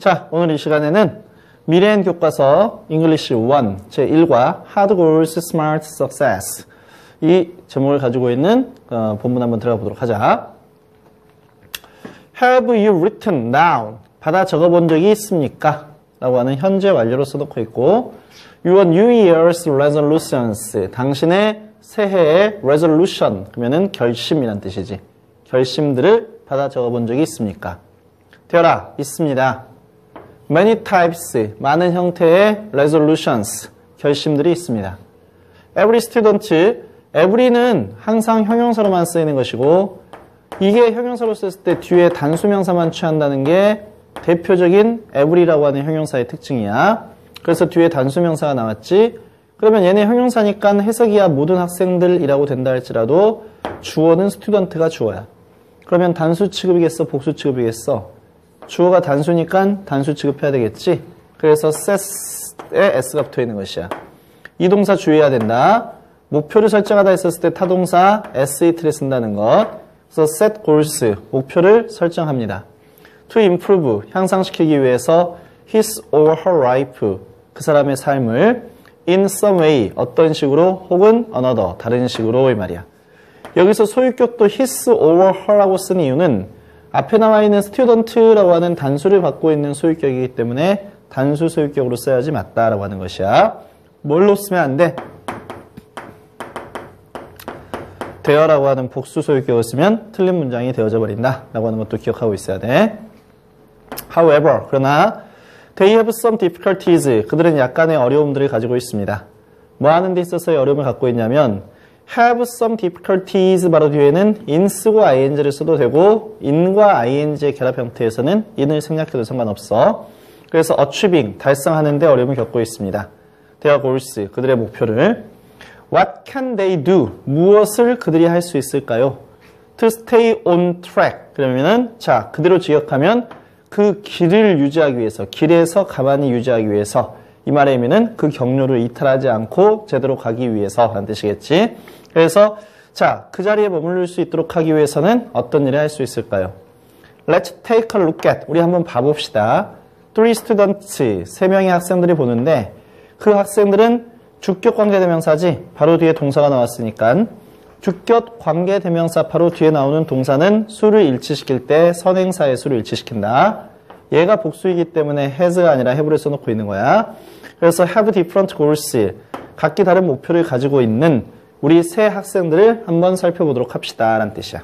자, 오늘 이 시간에는 미래엔 교과서 English 1 제1과 Hard Goals Smart Success 이 제목을 가지고 있는 어, 본문 한번 들어가 보도록 하자. Have you written down? 받아 적어본 적이 있습니까? 라고 하는 현재 완료로 써놓고 있고 Your New Year's Resolutions 당신의 새해의 resolution 그러면은 결심이란 뜻이지 결심들을 받아 적어본 적이 있습니까? 되어라 있습니다. Many types 많은 형태의 resolutions 결심들이 있습니다. Every student every는 항상 형용사로만 쓰이는 것이고 이게 형용사로 썼을 때 뒤에 단수명사만 취한다는 게 대표적인 every라고 하는 형용사의 특징이야. 그래서 뒤에 단수명사가 나왔지. 그러면 얘네 형용사니까 해석이야 모든 학생들이라고 된다 할지라도 주어는 스튜던트가 주어야. 그러면 단수 취급이겠어? 복수 취급이겠어? 주어가 단수니까 단수 취급해야 되겠지? 그래서 set에 s가 붙어 있는 것이야. 이 동사 주의해야 된다. 목표를 설정하다 했었을 때 타동사 SET를 쓴다는 것. 그래서 set goals, 목표를 설정합니다. to improve, 향상시키기 위해서 his or her life, 그 사람의 삶을 in some way, 어떤 식으로 혹은 another, 다른 식으로 이 말이야. 여기서 소유격도 his or her라고 쓴 이유는 앞에 나와 있는 student라고 하는 단수를 갖고 있는 소유격이기 때문에 단수 소유격으로 써야지 맞다라고 하는 것이야. 뭘로 쓰면 안 돼? 되어라고 하는 복수 소유격을 쓰면 틀린 문장이 되어져 버린다 라고 하는 것도 기억하고 있어야 돼. However, 그러나 they have some difficulties. 그들은 약간의 어려움들을 가지고 있습니다. 뭐 하는 데 있어서의 어려움을 갖고 있냐면 have some difficulties 바로 뒤에는 in 쓰고 ing를 써도 되고 in과 ing의 결합 형태에서는 in을 생략해도 상관없어. 그래서 achieving, 달성하는 데 어려움을 겪고 있습니다. their goals, 그들의 목표를 What can they do? 무엇을 그들이 할 수 있을까요? To stay on track. 그러면은 자 그대로 지역하면 그 길을 유지하기 위해서 길에서 가만히 유지하기 위해서 이 말의 의미는 그 경로를 이탈하지 않고 제대로 가기 위해서 라는 뜻이겠지. 그래서 자 그 자리에 머무를 수 있도록 하기 위해서는 어떤 일을 할 수 있을까요? Let's take a look at. 우리 한번 봐봅시다. Three students. 세 명의 학생들이 보는데 그 학생들은 주격 관계대명사지 바로 뒤에 동사가 나왔으니까 주격 관계대명사 바로 뒤에 나오는 동사는 수를 일치시킬 때 선행사의 수를 일치시킨다. 얘가 복수이기 때문에 has가 아니라 have를 써놓고 있는 거야. 그래서 have different goals 각기 다른 목표를 가지고 있는 우리 새 학생들을 한번 살펴보도록 합시다 라는 뜻이야.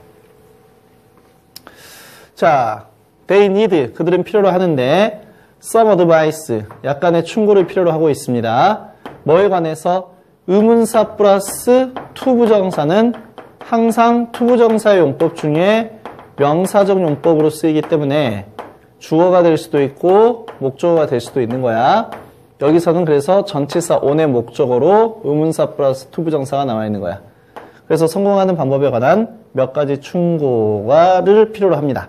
자, they need 그들은 필요로 하는데 some advice 약간의 충고를 필요로 하고 있습니다. 뭐에 관해서 의문사 플러스 투부정사는 항상 투부정사의 용법 중에 명사적 용법으로 쓰이기 때문에 주어가 될 수도 있고 목적어가 될 수도 있는 거야. 여기서는 그래서 전치사 on의 목적어로 의문사 플러스 투부정사가 나와 있는 거야. 그래서 성공하는 방법에 관한 몇 가지 충고를 필요로 합니다.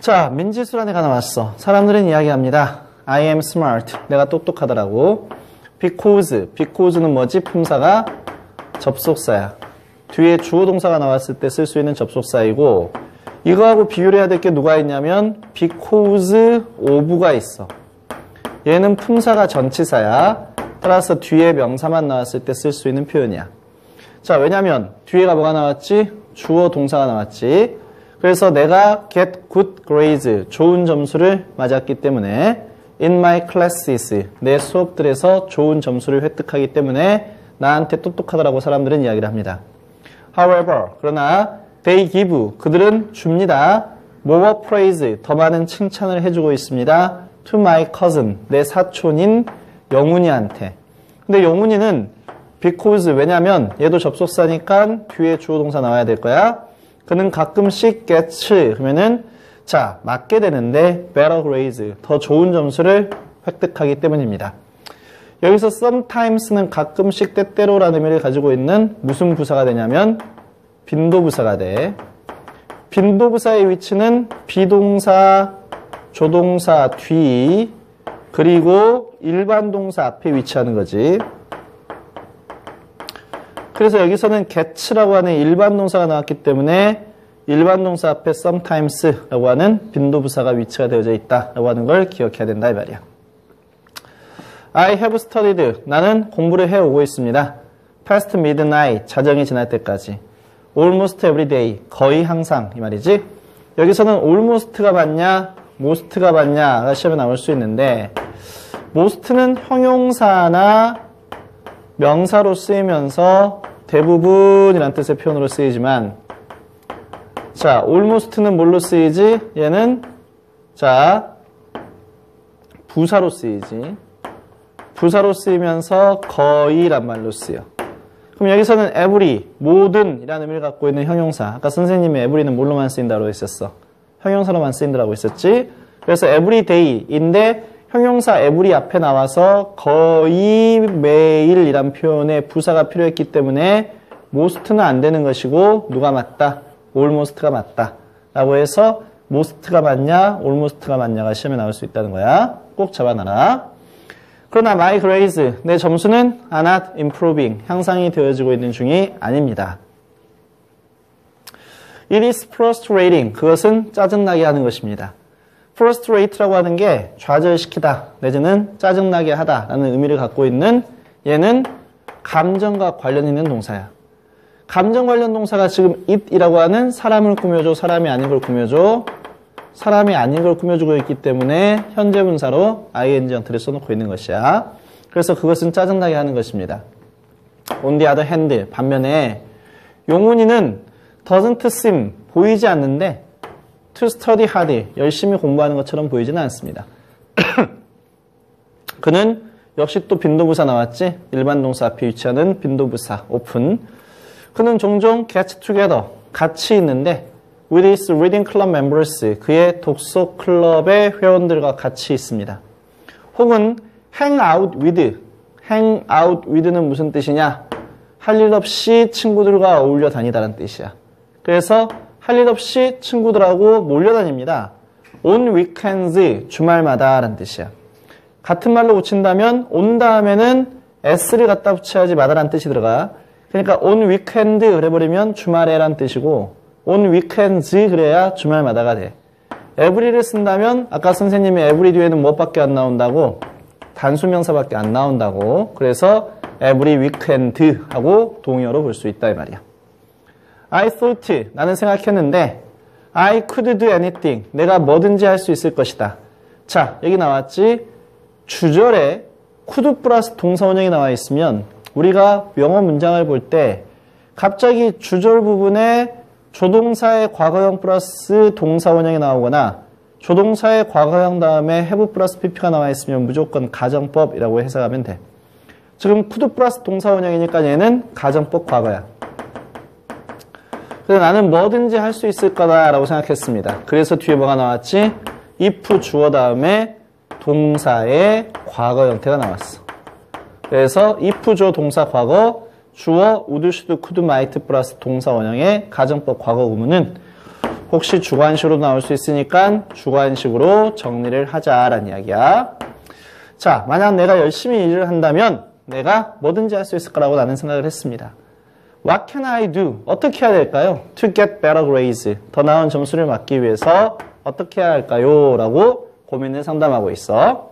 자, 민지수란에 가 나왔어. 사람들은 이야기합니다. I am smart. 내가 똑똑하더라고. because, because는 뭐지? 품사가 접속사야. 뒤에 주어 동사가 나왔을 때 쓸 수 있는 접속사이고 이거하고 비교를 해야 될 게 누가 있냐면 because of가 있어. 얘는 품사가 전치사야. 따라서 뒤에 명사만 나왔을 때 쓸 수 있는 표현이야. 자, 왜냐면 뒤에가 뭐가 나왔지? 주어 동사가 나왔지. 그래서 내가 get good grades, 좋은 점수를 맞았기 때문에 in my classes, 내 수업들에서 좋은 점수를 획득하기 때문에 나한테 똑똑하다라고 사람들은 이야기를 합니다. However, 그러나 they give, 그들은 줍니다. more praise, 더 많은 칭찬을 해주고 있습니다. to my cousin, 내 사촌인 영훈이한테. 근데 영훈이는 because, 왜냐면 얘도 접속사니까 뒤에 주어 동사 나와야 될 거야. 그는 가끔씩 gets, 그러면은 자, 맞게 되는데 better grades, 더 좋은 점수를 획득하기 때문입니다. 여기서 sometimes는 가끔씩 때때로라는 의미를 가지고 있는 무슨 부사가 되냐면 빈도부사가 돼. 빈도부사의 위치는 비동사, 조동사 뒤, 그리고 일반 동사 앞에 위치하는 거지. 그래서 여기서는 get라고 하는 일반 동사가 나왔기 때문에 일반 동사 앞에 sometimes라고 하는 빈도부사가 위치가 되어져 있다라고 하는 걸 기억해야 된다 이 말이야. I have studied. 나는 공부를 해오고 있습니다. past midnight. 자정이 지날 때까지. Almost every day. 거의 항상. 이 말이지. 여기서는 almost가 맞냐, most가 맞냐가 시험에 나올 수 있는데 most는 형용사나 명사로 쓰이면서 대부분이란 뜻의 표현으로 쓰이지만 자, almost는 뭘로 쓰이지? 얘는 자, 부사로 쓰이지. 부사로 쓰이면서 거의란 말로 쓰여. 그럼 여기서는 every, 모든이라는 의미를 갖고 있는 형용사. 아까 선생님이 every는 뭘로만 쓰인다고 했었어? 형용사로만 쓰인다고 했었지? 그래서 every day인데 형용사 every 앞에 나와서 거의 매일이란 표현에 부사가 필요했기 때문에 most는 안 되는 것이고 누가 맞다? almost가 맞다. 라고 해서 most가 맞냐, almost가 맞냐가 시험에 나올 수 있다는 거야. 꼭 잡아놔라. 그러나 my grades, 내 점수는 are not improving, 향상이 되어지고 있는 중이 아닙니다. It is frustrating, 그것은 짜증나게 하는 것입니다. frustrate라고 하는 게 좌절시키다, 내지는 짜증나게 하다라는 의미를 갖고 있는 얘는 감정과 관련 있는 동사야. 감정 관련 동사가 지금 it이라고 하는 사람을 꾸며줘, 사람이 아닌 걸 꾸며줘, 사람이 아닌 걸 꾸며주고 있기 때문에 현재 분사로 ing 형태를 써놓고 있는 것이야. 그래서 그것은 짜증나게 하는 것입니다. on the other hand, 반면에 용훈이는 doesn't seem, 보이지 않는데 to study hard, 열심히 공부하는 것처럼 보이지는 않습니다. 그는 역시 또 빈도부사 나왔지? 일반 동사 앞에 위치하는 빈도부사, 오픈. 그는 종종 get together, 같이 있는데 with his reading club members, 그의 독서 클럽의 회원들과 같이 있습니다. 혹은 hang out with, hang out with는 무슨 뜻이냐? 할 일 없이 친구들과 어울려 다니다는 뜻이야. 그래서 할 일 없이 친구들하고 몰려다닙니다. on weekends, 주말마다 라는 뜻이야. 같은 말로 붙인다면 on 다음에는 s를 갖다 붙여야지 마다라는 뜻이 들어가. 그러니까 on weekend 그래버리면 주말에란 뜻이고 on weekends 그래야 주말마다가 돼. every를 쓴다면 아까 선생님이 every 뒤에는 무엇밖에 안 나온다고? 단수명사밖에 안 나온다고. 그래서 every weekend 하고 동의어로 볼 수 있다 이 말이야. I thought 나는 생각했는데 I could do anything 내가 뭐든지 할 수 있을 것이다. 자 여기 나왔지 주절에 could 플러스 동사원형이 나와 있으면 우리가 영어 문장을 볼 때 갑자기 주절 부분에 조동사의 과거형 플러스 동사 원형이 나오거나 조동사의 과거형 다음에 have 플러스 pp가 나와 있으면 무조건 가정법이라고 해석하면 돼. 지금 could 플러스 동사 원형이니까 얘는 가정법 과거야. 그래서 나는 뭐든지 할 수 있을 거다라고 생각했습니다. 그래서 뒤에 뭐가 나왔지? if 주어 다음에 동사의 과거 형태가 나왔어. 그래서 if 주어 동사 과거 주어 should, could, might 플러스 동사 원형의 가정법 과거 구문은 혹시 주관식으로 나올 수 있으니까 주관식으로 정리를 하자라는 이야기야. 자, 만약 내가 열심히 일을 한다면 내가 뭐든지 할 수 있을 거라고 나는 생각을 했습니다. What can I do? 어떻게 해야 될까요? To get better grades. 더 나은 점수를 받기 위해서 어떻게 해야 할까요? 라고 고민을 상담하고 있어.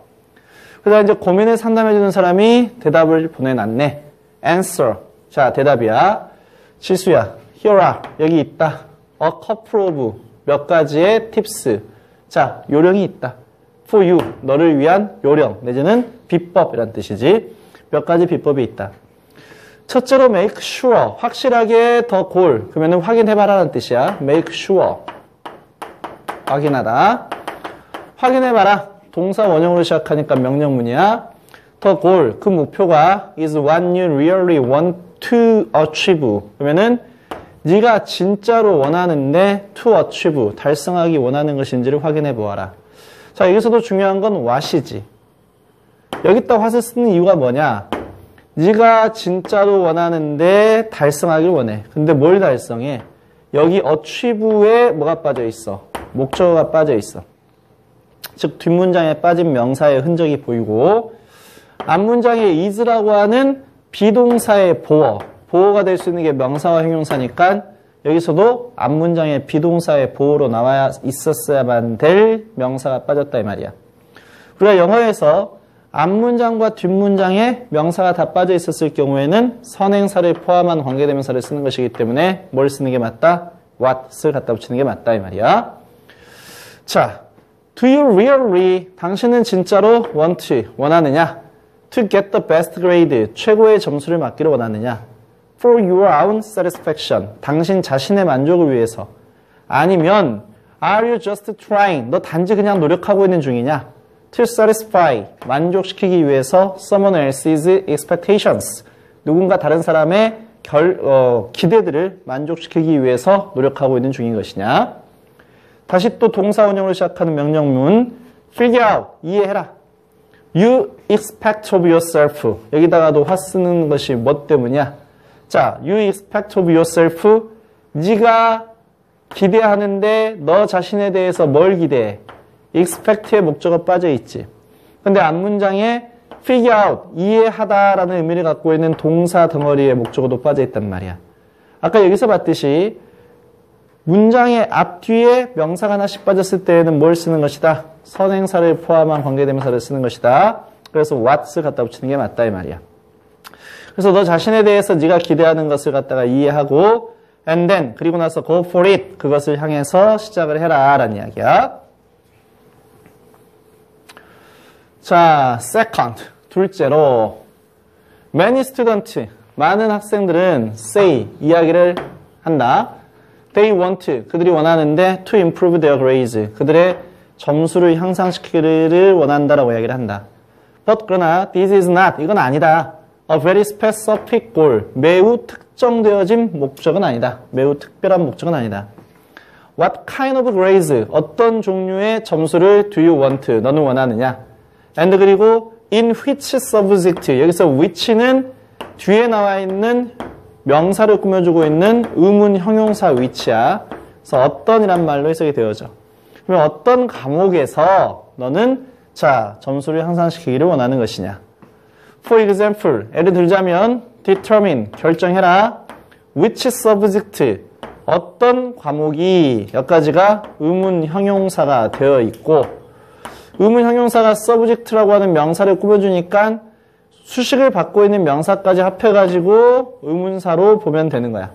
그래서 이제 고민을 상담해주는 사람이 대답을 보내놨네. Answer. 자, 대답이야. 지수야, are. 여기 있다. A couple of. 몇 가지의 tips. 자, 요령이 있다. For you. 너를 위한 요령. 내지는 비법이란 뜻이지. 몇 가지 비법이 있다. 첫째로 make sure. 확실하게 더 골. 그러면 확인해봐라는 뜻이야. make sure. 확인하다. 확인해봐라. 동사 원형으로 시작하니까 명령문이야. 더 골, 그 목표가 is what you really want to achieve. 그러면은 네가 진짜로 원하는데 to achieve, 달성하기 원하는 것인지를 확인해 보아라. 자, 여기서도 중요한 건 what이지. 여기다 what을 쓰는 이유가 뭐냐? 네가 진짜로 원하는데 달성하길 원해. 근데 뭘 달성해? 여기 achieve에 뭐가 빠져 있어? 목적어가 빠져 있어. 즉 뒷문장에 빠진 명사의 흔적이 보이고 앞문장에 is라고 하는 비동사의 보어, 보어가 될 수 있는 게 명사와 형용사니까 여기서도 앞 문장의 비동사의 보호로 나와야 있었어야만 될 명사가 빠졌다 이 말이야. 우리가 영어에서 앞 문장과 뒷 문장에 명사가 다 빠져 있었을 경우에는 선행사를 포함한 관계대명사를 쓰는 것이기 때문에 뭘 쓰는 게 맞다? what을 갖다 붙이는 게 맞다 이 말이야. 자, do you really 당신은 진짜로 want 원하느냐? To get the best grade 최고의 점수를 받기를 원하느냐? for your own satisfaction 당신 자신의 만족을 위해서. 아니면 are you just trying? 너 단지 그냥 노력하고 있는 중이냐? to satisfy 만족시키기 위해서 someone else's expectations. 누군가 다른 사람의 결, 어, 기대들을 만족시키기 위해서 노력하고 있는 중인 것이냐? 다시 또 동사 운영을 시작하는 명령문. Figure out 이해해라. You expect of yourself 여기다가도 화 쓰는 것이 뭐 때문이야 자 you expect of yourself 네가 기대하는데 너 자신에 대해서 뭘 기대해 expect의 목적어 빠져 있지. 근데 앞문장에 figure out, 이해하다라는 의미를 갖고 있는 동사 덩어리의 목적어도 빠져 있단 말이야. 아까 여기서 봤듯이 문장의 앞뒤에 명사가 하나씩 빠졌을 때에는 뭘 쓰는 것이다? 선행사를 포함한 관계대명사를 쓰는 것이다. 그래서 what을 갖다 붙이는 게 맞다 이 말이야. 그래서 너 자신에 대해서 네가 기대하는 것을 갖다가 이해하고 and then 그리고 나서 go for it 그것을 향해서 시작을 해라 라는 이야기야. 자, second, 둘째로 many student, 많은 학생들은 say, 이야기를 한다. They want, 그들이 원하는데 to improve their grades, 그들의 점수를 향상시키기를 원한다라고 이야기를 한다. But 그러나 this is not, 이건 아니다. A very specific goal, 매우 특정되어진 목적은 아니다. 매우 특별한 목적은 아니다. What kind of grades, 어떤 종류의 점수를 do you want, 너는 원하느냐? and 그리고 in which subject 여기서 which는 뒤에 나와 있는 명사를 꾸며주고 있는 의문 형용사 위치야. 그래서 어떤이란 말로 해석이 되어져. 그러면 어떤 과목에서 너는 자 점수를 향상시키기를 원하는 것이냐. For example, 예를 들자면 determine 결정해라. which subject 어떤 과목이 여기까지가 의문 형용사가 되어 있고 의문 형용사가 subject라고 하는 명사를 꾸며주니까 수식을 받고 있는 명사까지 합해가지고 의문사로 보면 되는 거야.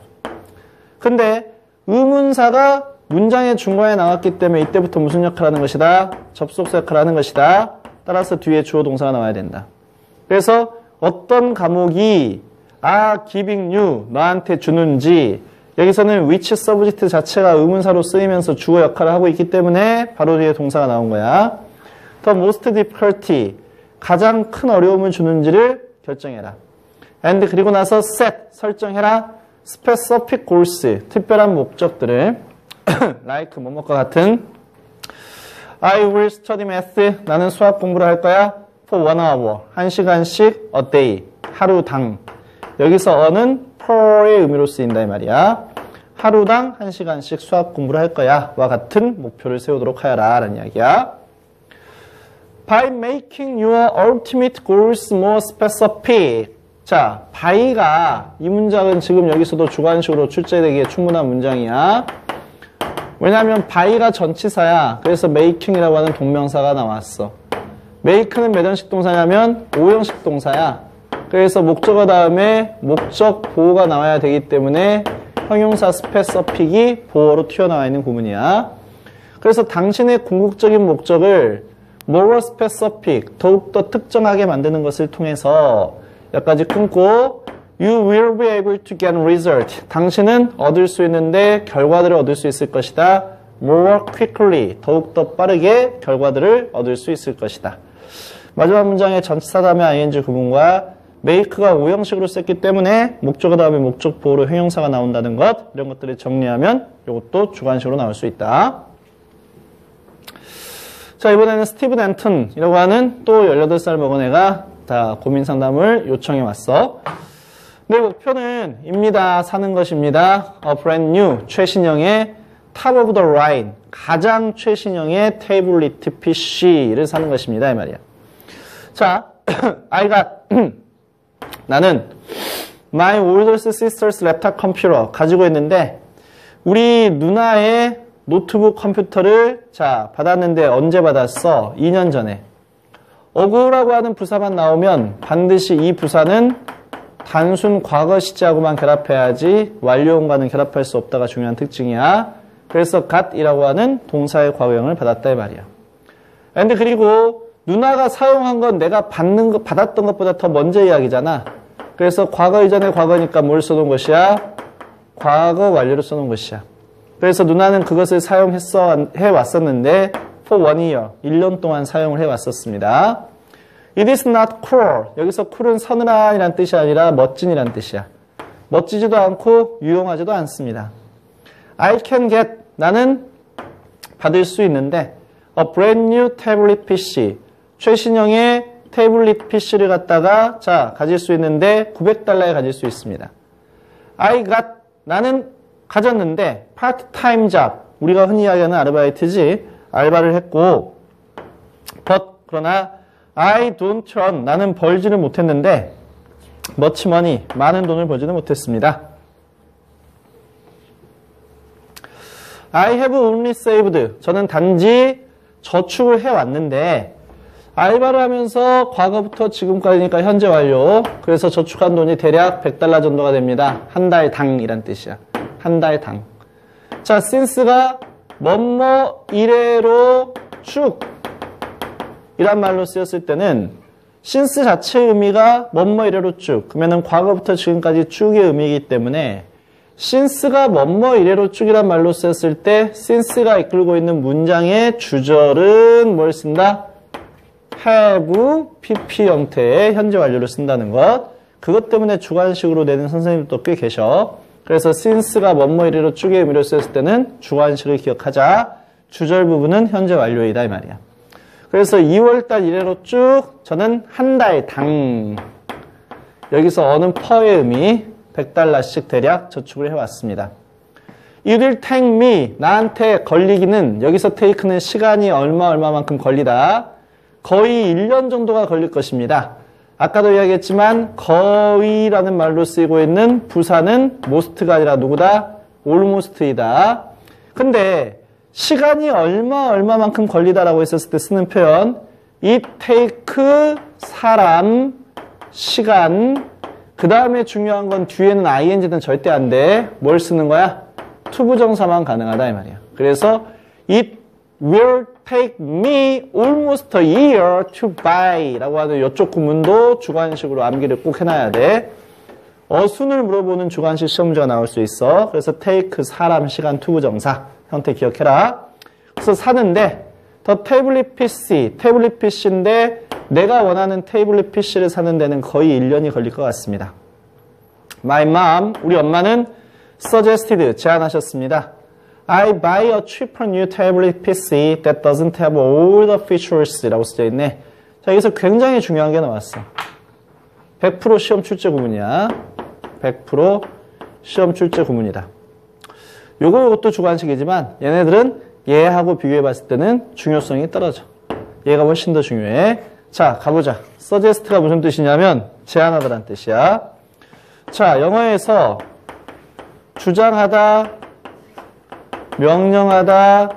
근데 의문사가 문장의 중간에 나왔기 때문에 이때부터 무슨 역할을 하는 것이다? 접속사 역할을 하는 것이다. 따라서 뒤에 주어 동사가 나와야 된다. 그래서 어떤 과목이 아 giving you 너한테 주는지 여기서는 which subject 자체가 의문사로 쓰이면서 주어 역할을 하고 있기 때문에 바로 뒤에 동사가 나온 거야. the most difficulty 가장 큰 어려움을 주는지를 결정해라. and 그리고 나서 set 설정해라. specific goals 특별한 목적들을 like 뭐뭐과 같은 I will study math 나는 수학 공부를 할 거야 for one hour 한 시간씩 a day 하루당 여기서 어는 per의 의미로 쓰인다 이 말이야. 하루당 한 시간씩 수학 공부를 할 거야 와 같은 목표를 세우도록 하여라 라는 이야기야. by making your ultimate goals more specific. 자, by가 이 문장은 지금 여기서도 주관식으로 출제되기에 충분한 문장이야. 왜냐하면 by가 전치사야. 그래서 making이라고 하는 동명사가 나왔어. make는 몇 형식 동사냐면 5형식 동사야. 그래서 목적어 다음에 목적 보호가 나와야 되기 때문에 형용사 specific이 보호로 튀어나와 있는 구문이야. 그래서 당신의 궁극적인 목적을 more specific, 더욱더 특정하게 만드는 것을 통해서 여기까지 끊고 You will be able to get result. 당신은 얻을 수 있는데 결과들을 얻을 수 있을 것이다. More quickly. 더욱더 빠르게 결과들을 얻을 수 있을 것이다. 마지막 문장의 전치사 다음에 ing 구문과 make가 오형식으로 썼기 때문에 목적어 다음에 목적 보호로 형용사가 나온다는 것 이런 것들을 정리하면 이것도 주관식으로 나올 수 있다. 자, 이번에는 스티븐 앤튼이라고 하는 또 18살 먹은 애가 다 고민 상담을 요청해 왔어. 내 목표는 입니다. 사는 것입니다. A brand new, 최신형의 top of the line, 가장 최신형의 태블릿 PC를 사는 것입니다. 이 말이야. 자, 아이가 나는 my older sister's laptop computer 가지고 있는데 우리 누나의 노트북 컴퓨터를 자 받았는데 언제 받았어? 2년 전에. 어구라고 하는 부사만 나오면 반드시 이 부사는 단순 과거 시제하고만 결합해야지 완료형과는 결합할 수 없다가 중요한 특징이야. 그래서 gat이라고 하는 동사의 과거형을 받았다 이 말이야. 근데 그리고 누나가 사용한 건 내가 받는 거, 받았던 것보다 더 먼저 이야기잖아. 그래서 과거 이전의 과거니까 뭘 써놓은 것이야? 과거 완료를 써놓은 것이야. 그래서 누나는 그것을 사용했어, 해왔었는데, for one year, 1년 동안 사용을 해왔었습니다. It is not cool. 여기서 cool은 서늘한이란 뜻이 아니라 멋진이란 뜻이야. 멋지지도 않고 유용하지도 않습니다. I can get, 나는 받을 수 있는데, a brand new tablet PC. 최신형의 태블릿 PC를 갖다가 자 가질 수 있는데 900달러에 가질 수 있습니다. I got 나는 가졌는데 part-time job 우리가 흔히 이야기하는 아르바이트지 알바를 했고 but 그러나 I don't earn 나는 벌지는 못했는데 money 많은 돈을 벌지는 못했습니다. I have only saved 저는 단지 저축을 해왔는데 알바를 하면서 과거부터 지금까지니까 현재 완료. 그래서 저축한 돈이 대략 100달러 정도가 됩니다. 한 달 당이란 뜻이야. 한 달 당. 자, since가 뭐뭐 이래로 쭉 이란 말로 쓰였을 때는 since 자체의 의미가 뭐뭐 이래로 쭉 그러면은 과거부터 지금까지 쭉의 의미이기 때문에 since가 뭐뭐 이래로 쭉이란 말로 쓰였을 때 since가 이끌고 있는 문장의 주절은 뭘 쓴다? have, pp 형태의 현재 완료를 쓴다는 것. 그것 때문에 주관식으로 내는 선생님도 꽤 계셔. 그래서 since가 뭐뭐 이래로 쭉의 의미로 쓰였을 때는 주관식을 기억하자. 주절 부분은 현재 완료이다 이 말이야. 그래서 2월달 이래로 쭉 저는 한 달 당 여기서 어는 퍼의 의미 100달러씩 대략 저축을 해왔습니다. You will take me 나한테 걸리기는 여기서 take는 시간이 얼마 얼마만큼 걸리다. 거의 1년 정도가 걸릴 것입니다. 아까도 이야기했지만 거의라는 말로 쓰이고 있는 부사는 most가 아니라 누구다? almost이다. 근데 시간이 얼마 얼마만큼 걸리다라고 했었을 때 쓰는 표현 it take 사람 시간 그 다음에 중요한 건 뒤에는 ing는 절대 안 돼. 뭘 쓰는 거야? 투부정사만 가능하다 이 말이야. 그래서 it will take me almost a year to buy 라고 하는 이쪽 구문도 주관식으로 암기를 꼭 해놔야 돼. 어순을 물어보는 주관식 시험 문제가 나올 수 있어. 그래서 take 사람 시간 투부정사 형태 기억해라. 그래서 사는데 더 태블릿 PC, 태블릿 PC인데 내가 원하는 태블릿 PC를 사는 데는 거의 1년이 걸릴 것 같습니다. My mom, 우리 엄마는 suggested, 제안하셨습니다. I buy a cheaper new tablet PC that doesn't have all the features 라고 써져 있네. 자, 여기서 굉장히 중요한 게 나왔어. 100% 시험 출제 구문이야. 100% 시험 출제 구문이다. 요거 요것도 주관식이지만 얘네들은 얘하고 비교해 봤을 때는 중요성이 떨어져. 얘가 훨씬 더 중요해. 자, 가보자. suggest가 무슨 뜻이냐면 제안하다란 뜻이야. 자, 영어에서 주장하다, 명령하다,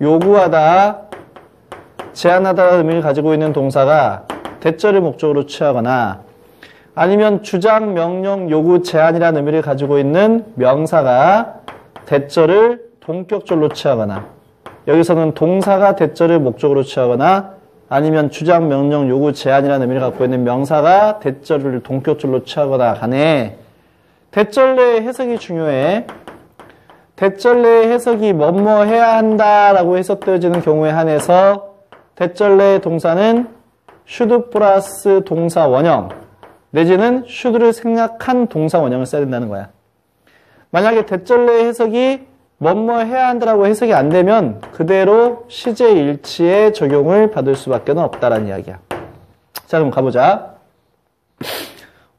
요구하다, 제안하다라는 의미를 가지고 있는 동사가 대절을 목적으로 취하거나 아니면 주장, 명령, 요구, 제안이라는 의미를 가지고 있는 명사가 대절을 동격절로 취하거나 여기서는 동사가 대절을 목적으로 취하거나 아니면 주장, 명령, 요구, 제안이라는 의미를 갖고 있는 명사가 대절을 동격절로 취하거나 간에 대절 내의 해석이 중요해. 대절 내의 해석이 뭐뭐 해야 한다라고 해석되어지는 경우에 한해서 대절 내의 동사는 should 플러스 동사 원형 내지는 should를 생략한 동사 원형을 써야 된다는 거야. 만약에 대절 내의 해석이 뭐뭐 해야 한다라고 해석이 안 되면 그대로 시제 일치의 적용을 받을 수밖에 없다라는 이야기야. 자, 그럼 가보자.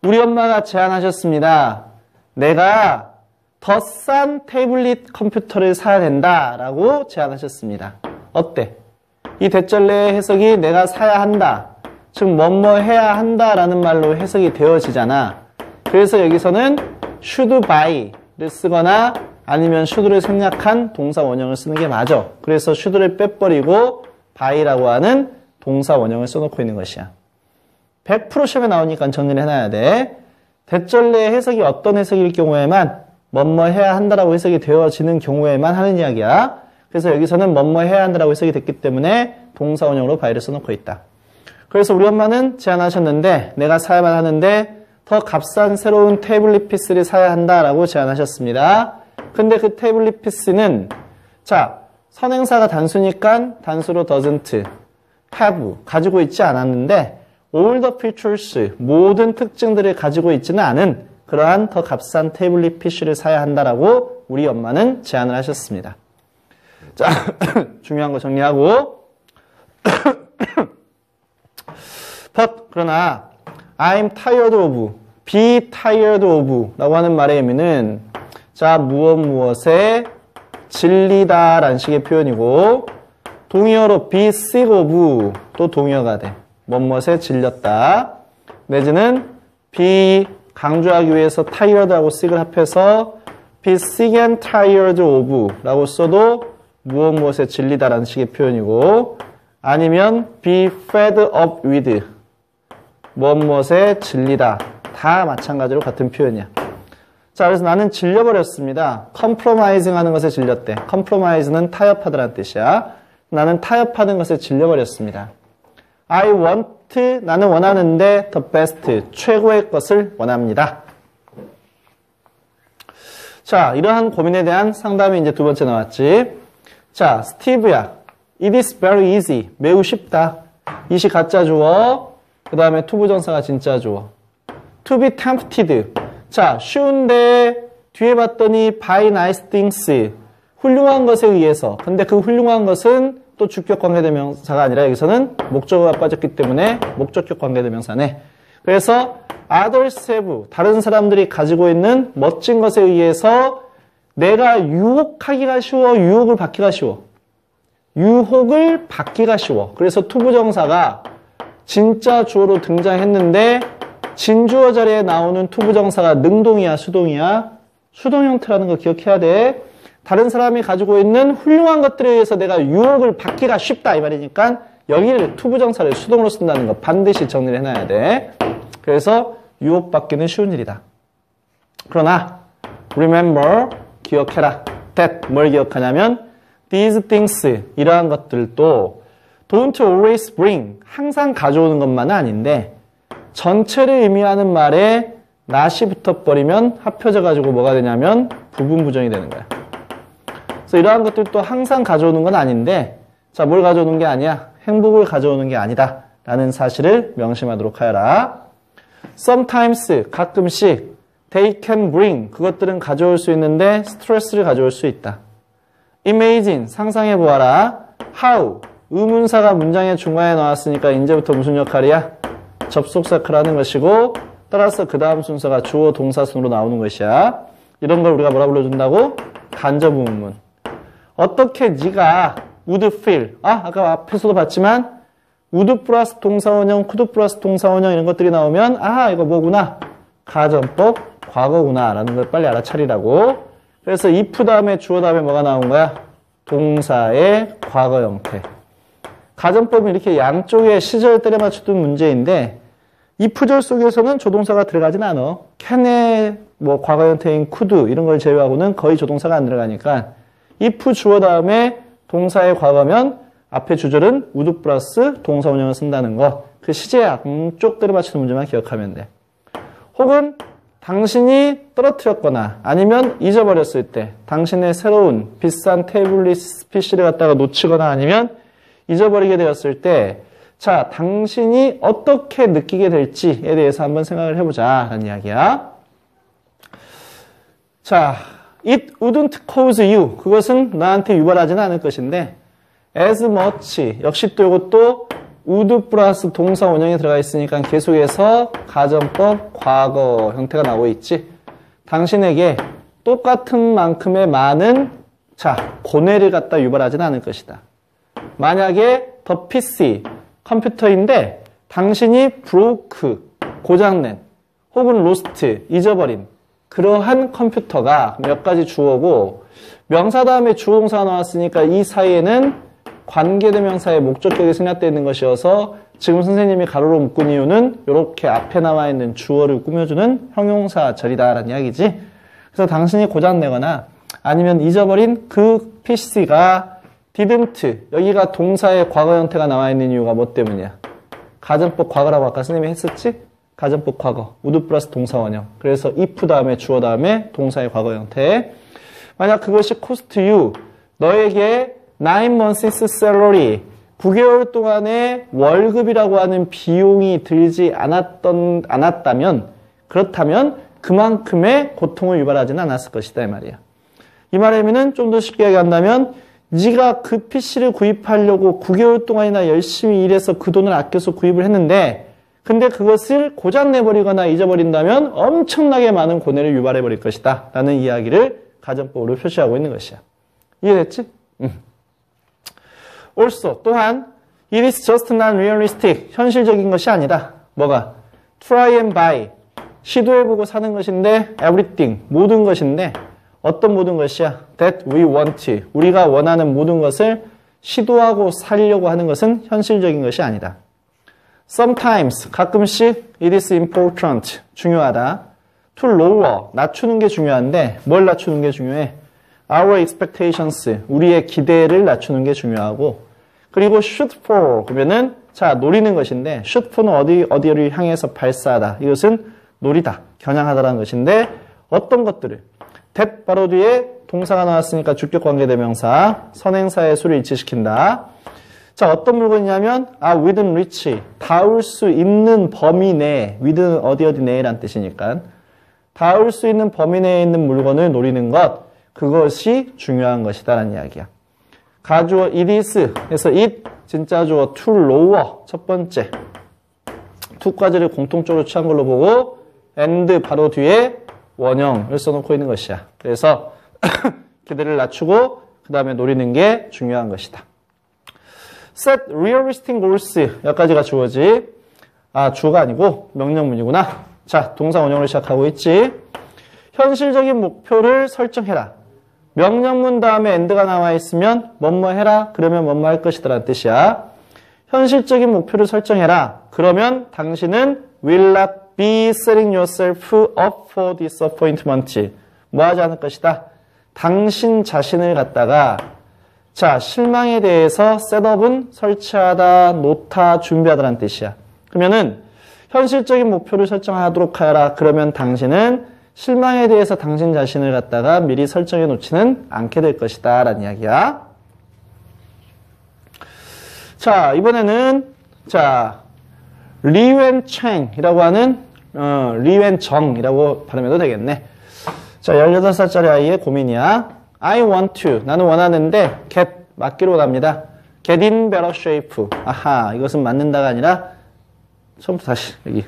우리 엄마가 제안하셨습니다. 내가 더 싼 태블릿 컴퓨터를 사야 된다라고 제안하셨습니다. 어때? 이 대절내의 해석이 내가 사야 한다. 즉, 뭐뭐 해야 한다라는 말로 해석이 되어지잖아. 그래서 여기서는 should buy 를 쓰거나 아니면 should를 생략한 동사 원형을 쓰는 게 맞아. 그래서 should를 빼버리고 by라고 하는 동사 원형을 써놓고 있는 것이야. 100% 시험에 나오니까 정리를 해놔야 돼. 대절내 해석이 어떤 해석일 경우에만 뭐뭐 해야 한다라고 해석이 되어지는 경우에만 하는 이야기야. 그래서 여기서는 뭐뭐 해야 한다라고 해석이 됐기 때문에 동사 원형으로 by를 써놓고 있다. 그래서 우리 엄마는 제안하셨는데 내가 사야만 하는데 더 값싼 새로운 태블릿 피스를 사야 한다라고 제안하셨습니다. 근데 그 태블릿 피스는 자 선행사가 단수니까 단수로 doesn't have 가지고 있지 않았는데 all the features 모든 특징들을 가지고 있지는 않은 그러한 더 값싼 태블릿 PC를 사야 한다라고 우리 엄마는 제안을 하셨습니다. 자 중요한 거 정리하고 but 그러나 I'm tired of be tired of 라고 하는 말의 의미는 자 무엇 무엇에 질리다 라는 식의 표현이고 동의어로 be sick of 또 동의어가 돼. 뭐뭇에 질렸다. 내지는 be 강조하기 위해서 tired하고 sick을 합해서 be sick and tired of 라고 써도 무엇 무엇에 질리다 라는 식의 표현이고 아니면 be fed up with 무엇 무엇에 질리다 다 마찬가지로 같은 표현이야. 자, 그래서 나는 질려버렸습니다. compromising 하는 것에 질렸대. compromise는 타협하다라는 뜻이야. 나는 타협하는 것에 질려버렸습니다. I want, 나는 원하는데 the best, 최고의 것을 원합니다. 자, 이러한 고민에 대한 상담이 이제 두 번째 나왔지. 자, 스티브야. It is very easy. 매우 쉽다. 이시 가짜 주어. 그 다음에 투부정사가 진짜 주어. To be tempted. 자, 쉬운데 뒤에 봤더니 by nice things. 훌륭한 것에 의해서. 근데 그 훌륭한 것은 또 주격 관계대명사가 아니라 여기서는 목적어가 빠졌기 때문에 목적격 관계대명사네. 그래서 others have 다른 사람들이 가지고 있는 멋진 것에 의해서 내가 유혹하기가 쉬워, 유혹을 받기가 쉬워. 유혹을 받기가 쉬워. 그래서 투부정사가 진짜 주어로 등장했는데 진주어 자리에 나오는 투부정사가 능동이야, 수동이야? 수동 형태라는 거 기억해야 돼. 다른 사람이 가지고 있는 훌륭한 것들에 의해서 내가 유혹을 받기가 쉽다 이 말이니까 여기를 투부정사를 수동으로 쓴다는 거 반드시 정리를 해놔야 돼. 그래서 유혹받기는 쉬운 일이다. 그러나 remember 기억해라. that 뭘 기억하냐면 these things 이러한 것들도 don't always bring 항상 가져오는 것만은 아닌데 전체를 의미하는 말에 not이 붙어버리면 합혀져 가지고 뭐가 되냐면 부분 부정이 되는 거야. 그래서 이러한 것들도 항상 가져오는 건 아닌데 자 뭘 가져오는 게 아니야. 행복을 가져오는 게 아니다. 라는 사실을 명심하도록 하여라. sometimes 가끔씩 they can bring 그것들은 가져올 수 있는데 스트레스를 가져올 수 있다. imagine 상상해 보아라. how 의문사가 문장의 중간에 나왔으니까 이제부터 무슨 역할이야? 접속사 역할하는 것이고 따라서 그 다음 순서가 주어 동사순으로 나오는 것이야. 이런 걸 우리가 뭐라 불러준다고? 간접 의문문. 어떻게 네가 would feel 아 아까 앞에서도 봤지만 would 플러스 동사원형, could 플러스 동사원형 이런 것들이 나오면 아 이거 뭐구나 가정법 과거구나 라는 걸 빨리 알아차리라고 그래서 if 다음에 주어 다음에 뭐가 나온 거야? 동사의 과거 형태 가정법은 이렇게 양쪽에 시절 때려 맞추던 문제인데 if절 속에서는 조동사가 들어가진 않아 can의 뭐 과거 형태인 could 이런 걸 제외하고는 거의 조동사가 안 들어가니까 if 주어 다음에 동사의 과거면 앞에 주절은 would 플러스 동사 원형을 쓴다는 거. 그 시제 양쪽 때려 맞추는 문제만 기억하면 돼. 혹은 당신이 떨어뜨렸거나 아니면 잊어버렸을 때 당신의 새로운 비싼 태블릿 PC를 갖다가 놓치거나 아니면 잊어버리게 되었을 때 자, 당신이 어떻게 느끼게 될지에 대해서 한번 생각을 해보자 라는 이야기야. 자, It wouldn't cause you. 그것은 나한테 유발하지는 않을 것인데 as much. 역시 또 이것도 would 플러스 동사 원형이 들어가 있으니까 계속해서 가정법 과거 형태가 나오고 있지. 당신에게 똑같은 만큼의 많은 자 고뇌를 갖다 유발하지는 않을 것이다. 만약에 더 PC 컴퓨터인데 당신이 broke 고장낸 혹은 lost 잊어버린 그러한 컴퓨터가 몇 가지 주어고 명사 다음에 주어동사가 나왔으니까 이 사이에는 관계대명사의 목적격이 생략되어 있는 것이어서 지금 선생님이 가로로 묶은 이유는 이렇게 앞에 나와 있는 주어를 꾸며주는 형용사 절이다라는 이야기지. 그래서 당신이 고장내거나 아니면 잊어버린 그 PC가 didn't 여기가 동사의 과거 형태가 나와 있는 이유가 뭐 때문이야? 가정법 과거라고 아까 선생님이 했었지? 가정법 과거 우드 플러스 동사 원형 그래서 if 다음에 주어 다음에 동사의 과거 형태 만약 그것이 cost you 너에게 9 months salary 9개월 동안의 월급이라고 하는 비용이 들지 않았던 않았다면 그렇다면 그만큼의 고통을 유발하지는 않았을 것이다 이 말이야. 이 말의 의미는 좀 더 쉽게 얘기한다면 네가 그 PC를 구입하려고 9개월 동안이나 열심히 일해서 그 돈을 아껴서 구입을 했는데 근데 그것을 고장내버리거나 잊어버린다면 엄청나게 많은 고뇌를 유발해버릴 것이다 라는 이야기를 가정법으로 표시하고 있는 것이야. 이해됐지? 응. also 또한 it is just not realistic 현실적인 것이 아니다. 뭐가? try and buy 시도해보고 사는 것인데 everything 모든 것인데 어떤 모든 것이야? That we want. 우리가 원하는 모든 것을 시도하고 살려고 하는 것은 현실적인 것이 아니다. Sometimes, 가끔씩 it is important, 중요하다. To lower, 낮추는 게 중요한데 뭘 낮추는 게 중요해? Our expectations, 우리의 기대를 낮추는 게 중요하고 그리고 shoot for, 그러면은 자 노리는 것인데 shoot for는 어디, 어디를 향해서 발사하다. 이것은 노리다, 겨냥하다라는 것인데 어떤 것들을 that 바로 뒤에 동사가 나왔으니까 주격 관계대명사 선행사의 수를 일치시킨다. 자 어떤 물건이냐면 아 within reach 닿을 수 있는 범위 내 within 어디 어디 내란 뜻이니까 닿을 수 있는 범위 내에 있는 물건을 노리는 것 그것이 중요한 것이다라는 이야기야. 가주어 it is 그래서 it 진짜 주어 to lower 첫 번째 두 가지를 공통적으로 취한 걸로 보고 and 바로 뒤에 원형을 써놓고 있는 것이야. 그래서 기대를 낮추고 그 다음에 노리는 게 중요한 것이다. set realistic goals 여기까지가 주어지 아 주어가 아니고 명령문이구나. 자 동사 원형을 시작하고 있지. 현실적인 목표를 설정해라. 명령문 다음에 end가 나와 있으면 뭐뭐 해라. 그러면 뭐뭐 할 것이다라는 뜻이야. 현실적인 목표를 설정해라. 그러면 당신은 will not be setting yourself up for disappointment. 뭐 하지 않을 것이다. 당신 자신을 갖다가 자 실망에 대해서 셋업은 설치하다, 놓다, 준비하다라는 뜻이야. 그러면은 현실적인 목표를 설정하도록 하라. 그러면 당신은 실망에 대해서 당신 자신을 갖다가 미리 설정해 놓지는 않게 될 것이다. 라는 이야기야. 자, 이번에는, 자, 리웬 챙이라고 하는, 어, 리웬정이라고 발음해도 되겠네. 자, 18살짜리 아이의 고민이야. I want to. 나는 원하는데, get, 맞기로 원합니다. get in better shape. 아하, 이것은 맞는다가 아니라, 처음부터 다시, 여기.